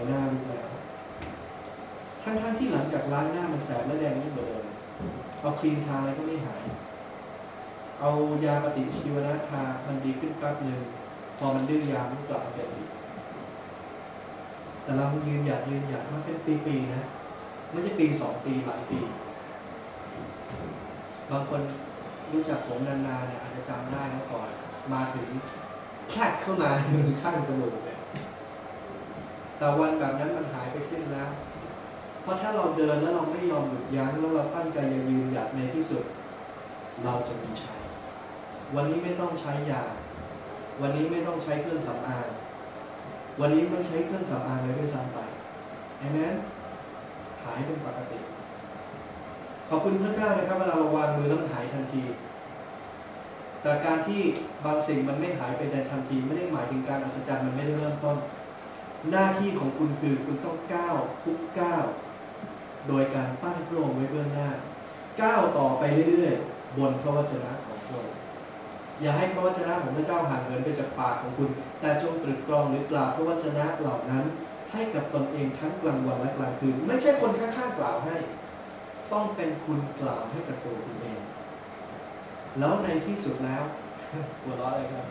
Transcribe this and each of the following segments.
บหน้าลุกแล้วทั้งๆที่หลังจากล้างหน้ามันแสบและแดงยิ่งกว่าเดิมเอาครีมทาอะไรก็ไม่หาย เอายาปฏิชีวนะทามันดีขึ้นแป๊บหนึ่งพอมันดื้อยามันกลับมาเป็นอีกแต่เรายืนหยัดยืนหยัดมาเป็นปีๆนะ ไม่ใช่ปีสองปีหลายปี บางคนรู้จักผมนานๆเนี่ยอาจจะจำได้เมื่อก่อน มาถึงแพลดเข้ามาอยู่ข้างจมูกเนี่ย แต่วันแบบนั้นมันหายไปสิ้นแล้ว เพราะถ้าเราเดินแล้วเราไม่ยอมหยุดยั้งแล้วเราตั้งใจจะยืนหยัดในที่สุด เราจะมีชัยวันนี้ไม่ต้องใช้ยา วันนี้ไม่ต้องใช้เครื่องสำอาง วันนี้ไม่ใช้เครื่องสำอางเลยด้วยซ้ำไปเอเมนหายเป็นปกติ ขอบคุณพระเจ้านะครับเวลาเราวางมือแล้วมันหายทันที แต่การที่บางสิ่งมันไม่หายไปในทันที ไม่ได้หมายถึงการอัศจรรย์มันไม่ได้เริ่มต้น หน้าที่ของคุณคือคุณต้องก้าวทุกก้าวโดยการตั้งพระองค์ไว้เบื้องหน้า ก้าวต่อไปเรื่อยๆ บนพระวจนะของพระองค์อย่าให้พระวจนะของพระเจ้าห่างเหินไปจากปากของคุณ แต่จงตรึกตรองหรือกล่าวพระวจนะเหล่านั้น ให้กับตนเองทั้งกลางวันและกลางคืน ไม่ใช่คนข้างๆกล่าวให้ ต้องเป็นคุณกล่าวให้กับตัวคุณเอง แล้วในที่สุดแล้วหัวเราะอะไรครับ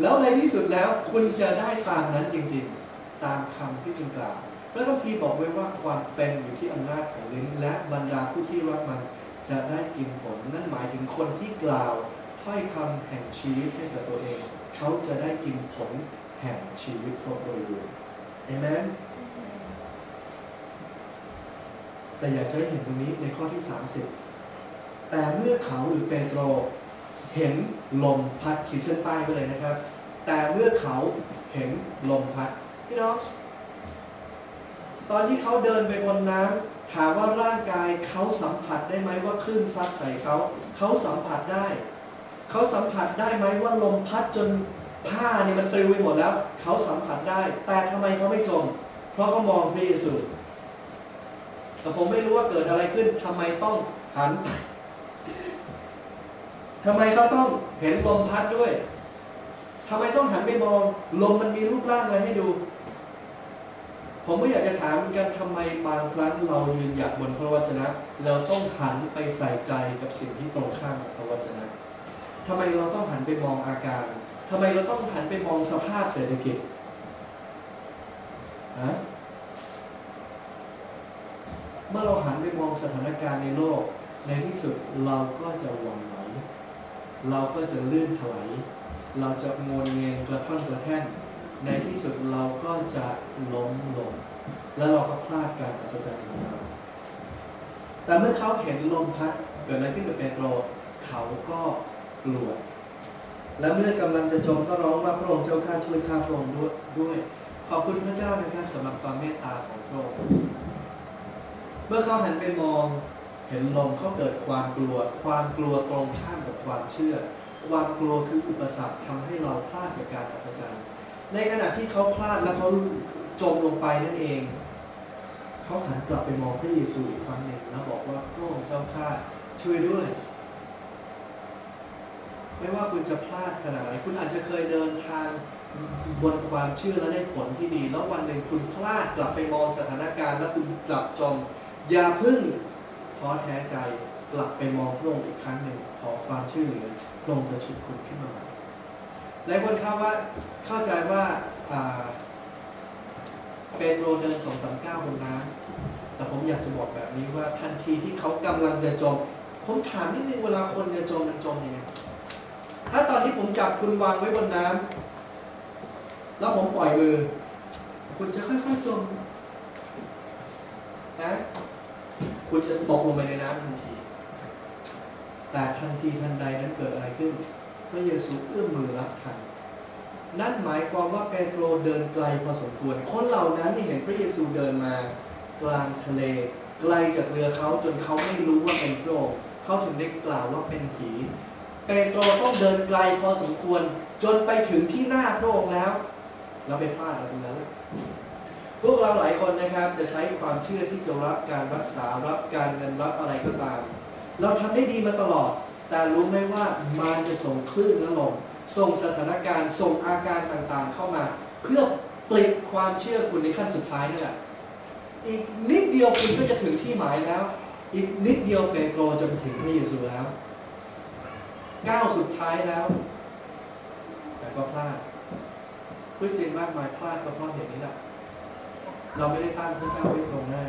แล้วในที่สุดแล้วคุณจะได้ตามนั้นจริง ๆ ตามคำที่คุณกล่าวพระคัมภีร์บอกไว้ว่าความเป็นอยู่ที่อำนาจของลิ้นและบรรดาผู้ที่รักมันจะได้กินผล นั่นหมายถึงคนที่กล่าวถ้อยคำแห่งชีวิตให้กับตัวเอง เขาจะได้กินผลแห่งชีวิตครบโดยรวมเอเมนแต่อยากจะให้เห็นตรงนี้ในข้อที่ 30 แต่เมื่อเขาหรือเปโตรเห็นลมพัดขีดเส้นใต้ไปเลยนะครับ แต่เมื่อเขาเห็นลมพัด พี่น้อง ตอนที่เขาเดินไปบนน้ำถามว่าร่างกายเขาสัมผัสได้ไหมว่าคลื่นซัดใส่เขาเขาสัมผัสได้ เขาสัมผัสได้ไหมว่าลมพัดจนผ้าเนี่ยมันปลิวไปหมดแล้ว เขาสัมผัสได้ แต่ทำไมเขาไม่จม เพราะเขามองพระเยซูแต่ผมไม่รู้ว่าเกิดอะไรขึ้นทำไมต้องหันไปทำไมเขาต้องเห็นลมพัดด้วย ทำไมต้องหันไปมอง ลมมันมีรูปร่างอะไรให้ดู ผมก็อยากจะถามเหมือนกันทำไมบางครั้งเรายืนหยัดบนพระวจนะ เราต้องหันไปใส่ใจกับสิ่งที่ตรงข้ามกับพระวจนะทำไมเราต้องหันไปมองอาการทำไมเราต้องหันไปมองสภาพเศรษฐกิจฮะเมื่อเราหันไปมองสถานการณ์ในโลก ในที่สุดเราก็จะหวั่นไหวเราก็จะลื่นถลายเราจะงนเงงกระท่อนกระแท่น ในที่สุดเราก็จะล้มลง และเราก็พลาดการอัศจรรย์ของเราแต่เมื่อเขาเห็นลมพัดเกิดอะไรขึ้นกับเปโตรเขาก็กลัว และเมื่อกำลังจะจมก็ร้องว่าพระองค์เจ้าข้าช่วยข้าพระองค์ด้วยขอบคุณพระเจ้านะครับสำหรับความเมตตาของพระองค์เมื่อเขาหันไปมองเห็นลมเขาเกิดความกลัว ความกลัวตรงข้ามกับความเชื่อ ความกลัวคืออุปสรรคทำให้เราพลาดจากการอัศจรรย์ ในขณะที่เขาพลาดและเขาจมลงไปนั่นเอง เขาหันกลับไปมองพระเยซูอีกครั้งหนึ่งแล้วบอกว่าพระองค์เจ้าข้าช่วยด้วย ไม่ว่าคุณจะพลาดขนาดไหนคุณอาจจะเคยเดินทางบนความเชื่อและได้ผลที่ดี แล้ววันหนึ่งคุณพลาดกลับไปมองสถานการณ์ แล้วคุณกลับจมอย่าพึ่งท้อแท้ใจกลับไปมองพระองค์อีกครั้งหนึ่งขอความช่วยเหลือพระองค์จะฉุดคุณขึ้นมาใหม่ หลายคนเข้าว่าเข้าใจว่าเปโตรเดินสองสามก้าบนน้ำแต่ผมอยากจะบอกแบบนี้ว่าทันทีที่เขากำลังจะจม ผมถามนิดนึงเวลาคนจะจมมันจมยังไงถ้าตอนที่ผมจับคุณวางไว้บนน้ำแล้วผมปล่อยมือ คุณจะค่อยๆจมนะคุณจะตกลงไปในน้ำทันที แต่ทันทีทันใดนั้นเกิดอะไรขึ้น พระเยซูเอื้อมมือรับทันนั่นหมายความว่าเปโตรเดินไกลพอสมควร คนเหล่านั้นนี่เห็นพระเยซูเดินมากลางทะเล ไกลจากเรือเขาจนเขาไม่รู้ว่าเป็นพระองค์เขาถึงได้กล่าวว่าเป็นผีเปโตรต้องเดินไกลพอสมควร จนไปถึงที่หน้าพระองค์แล้ว เราไปพลาดอะไรตรงนั้นพวกเราหลายคนนะครับจะใช้ความเชื่อที่จะรับการรักษารับการเงินรับอะไรก็ตาม เราทำได้ดีมาตลอด แต่รู้ไหมว่ามารจะส่งคลื่นและลมส่งสถานการณ์ส่งอาการต่างๆเข้ามา เพื่อปลิดความเชื่อคุณในขั้นสุดท้ายนั่นแหละอีกนิดเดียวคุณก็จะถึงที่หมายแล้ว อีกนิดเดียวเปโตรจะไปถึงพระเยซูแล้วก้าวสุดท้ายแล้ว แต่ก็พลาดคริสเตียนมากมายพลาดก็เพราะเหตุนี้แหละเราไม่ได้ตั้งพระเจ้าไว้ตรงหน้า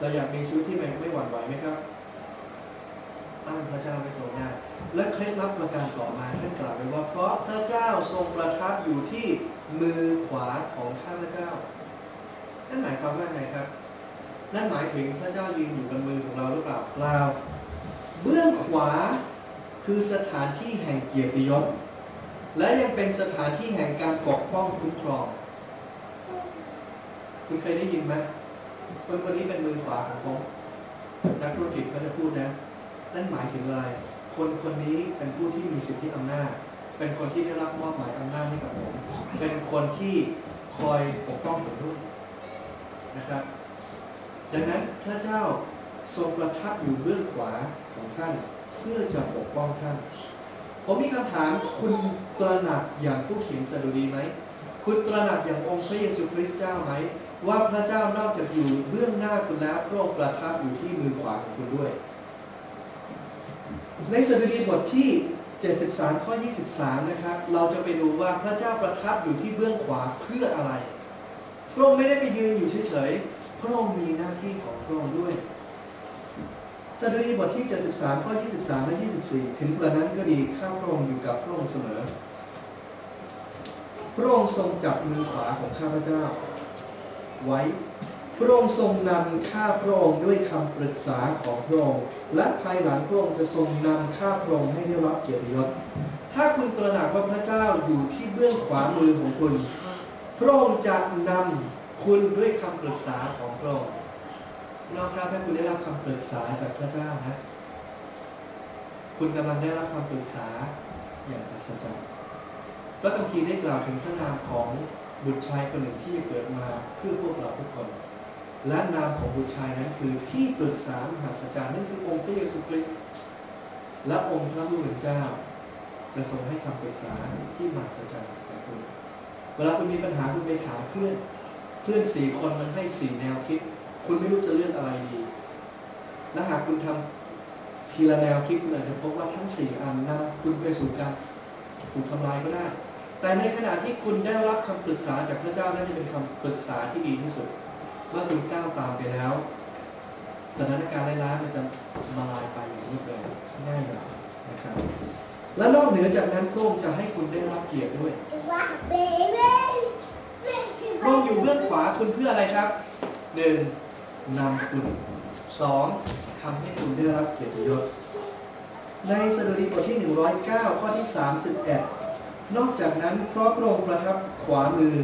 เราอยากมีชีวิตที่ไม่ไม่หวั่นไหวไหมครับ ตั้งพระเจ้าไว้ตรงหน้า และเคล็ดลับประการต่อมาท่านกล่าวไว้ว่า เพราะพระเจ้าทรงประทับอยู่ที่มือขวาของข้าพเจ้า นั่นหมายความว่าไงครับ นั่นหมายถึงพระเจ้ายืนอยู่บนมือของเราหรือเปล่าเปล่าเบื้องขวาคือสถานที่แห่งเกียรติยศและยังเป็นสถานที่แห่งการปกป้องคุ้มครอง คุณเคยได้ยินไหมคนคนนี้เป็นมือขวาของผมนักธุรกิจเขาจะพูดนะ นั่นหมายถึงอะไร คนคนนี้เป็นผู้ที่มีสิทธิอำนาจ เป็นคนที่ได้รับมอบหมายอำนาจให้กับผม เป็นคนที่คอยปกป้องผมด้วยนะครับ ดังนั้นพระเจ้าทรงประทับอยู่เบื้องขวาของท่านเพื่อจะปกป้องท่าน ผมมีคำถามคุณตระหนักอย่างผู้เขียนสดุดีไหม คุณตระหนักอย่างองค์พระเยซูคริสต์เจ้าไหม ว่าพระเจ้านอกจากอยู่เบื้องหน้าคุณแล้วพระองค์ประทับอยู่ที่มือขวาของคุณด้วย ในสดุดีบทที่ 73 ข้อ 23 นะครับ เราจะไปดูว่าพระเจ้าประทับอยู่ที่เบื้องขวาเพื่ออะไร พระองค์ไม่ได้ไปยืนอยู่เฉยๆ พระองค์มีหน้าที่ของพระองค์ด้วยสดุดีบทที่ 73 ข้อ 23 และ 24 ถึงกระนั้นก็ดีข้าพระองค์อยู่กับพระองค์เสมอ พระองค์ทรงจับมือขวาของข้าพเจ้า ไว้ พระองค์ทรงนำข้าพระองค์ด้วยคำปรึกษาของพระองค์และภายหลังพระองค์จะทรงนำข้าพระองค์ให้ได้รับเกียรติยศถ้าคุณตระหนักว่าพระเจ้าอยู่ที่เบื้องขวามือของคุณ พระองค์จะนำคุณด้วยคำปรึกษาของพระองค์นอกจากให้คุณได้รับคำปรึกษาจากพระเจ้านะคุณกำลังได้รับคำปรึกษาอย่างอัศจรรย์พระคัมภีร์ได้กล่าวถึงพระนามของบุตรชายคนหนึ่งที่เกิดมาเพื่อพวกเราทุกคน และนามของบุตรชายนั้นคือที่ปรึกษามหาสัจจารย์นั่นคือองค์พระเยซูคริสต์และองค์พระผู้เป็นเจ้า จะทรงให้คำปรึกษาที่มหัศจรรย์แก่คุณเวลาคุณมีปัญหาคุณไปถามเพื่อน เพื่อนสี่คนมันให้สี่แนวคิด คุณไม่รู้จะเลือกอะไรดี และหากคุณทำทีละแนวคิดคุณอาจจะพบว่าทั้งสี่อันนำคุณไปสู่การถูกทำลายก็ได้ แต่ในขณะที่คุณได้รับคำปรึกษาจากพระเจ้านั่นจะเป็นคำปรึกษาที่ดีที่สุด เมื่อคุณก้าวตามไปแล้ว สถานการณ์ร้ายๆมันจะมาลายไปอย่างรวดเร็วง่ายดายนะครับ และนอกเหนือจากนั้นพระองค์จะให้คุณได้รับเกียรติด้วยพระองค์อยู่เบื้องขวาคุณเพื่ออะไรครับหนึ่งนำคุณสองทำให้คุณได้รับเกียรติยศในสดุดีบทที่ 109 ข้อที่ 31 นอกจากนั้นเพราะพระองค์ประทับขวามือ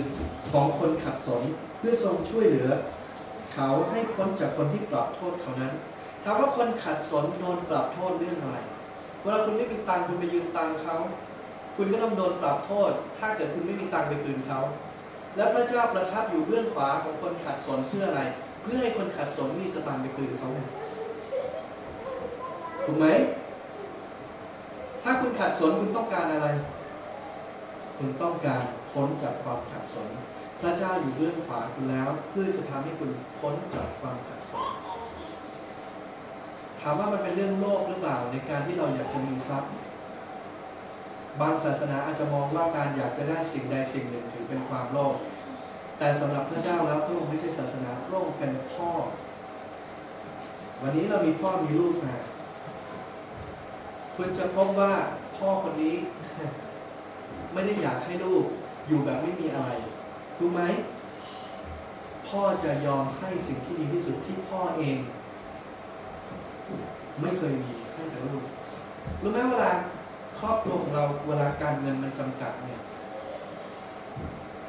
ของคนขัดสน เพื่อทรงช่วยเหลือ เขาให้พ้นจากคนที่ปรับโทษเขานั้นถามว่าคนขัดสนโดนปรับโทษเรื่องอะไร เวลาคุณไม่มีตังคุณไปยืมตังเขา คุณก็ต้องโดนปรับโทษ ถ้าเกิดคุณไม่มีตังไปคืนเขา และพระเจ้าประทับอยู่เบื้องขวาของคนขัดสนเพื่ออะไร เพื่อให้คนขัดสนมีสตางค์ไปคืนเขาถูกไหม ถ้าคุณขัดสนคุณต้องการอะไร คุณต้องการพ้นจากความขัดสน พระเจ้าอยู่เบื้องขวาคุณแล้วเพื่อจะทำให้คุณพ้นจากความขัดสนถามว่ามันเป็นเรื่องโลกหรือเปล่าในการที่เราอยากจะมีทรัพย์ บางศาสนาอาจจะมองว่าการอยากจะได้สิ่งใดสิ่งหนึ่งถือเป็นความโลภแต่สำหรับพระเจ้าแล้วพระองค์ไม่ใช่ศาสนาพระองค์เป็นพ่อ วันนี้เรามีพ่อมีลูกมาคุณจะพบว่าพ่อคนนี้ ไม่ได้อยากให้ลูกอยู่แบบไม่มีอะไร รู้ไหม พ่อจะยอมให้สิ่งที่ดีที่สุดที่พ่อเอง ไม่เคยมีให้กับลูก รู้ไหมเวลาครอบครัวของเราเวลาการเงินมันจำกัดเนี่ย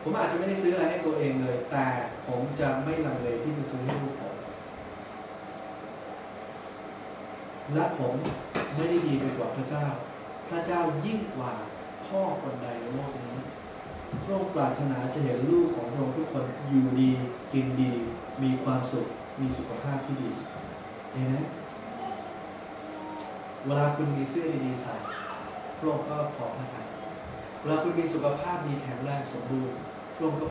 ผมอาจจะไม่ได้ซื้ออะไรให้ตัวเองเลย แต่ผมจะไม่ลังเลที่จะซื้อให้ลูกผมและผมไม่ได้ดีไปกว่าพระเจ้า พระเจ้ายิ่งกว่าพ่อคนใด พระองค์ปรารถนาจะเห็นลูกของพระองค์ทุกคนอยู่ดีกินดี มีความสุข มีสุขภาพที่ดีเห็นไหมเวลาคุณมีเสื้อดีๆใส่พระองค์ก็พอพระทับเวลาคุณมีสุขภาพดีแข็งแรงสมบูรณ์พระองค์ก็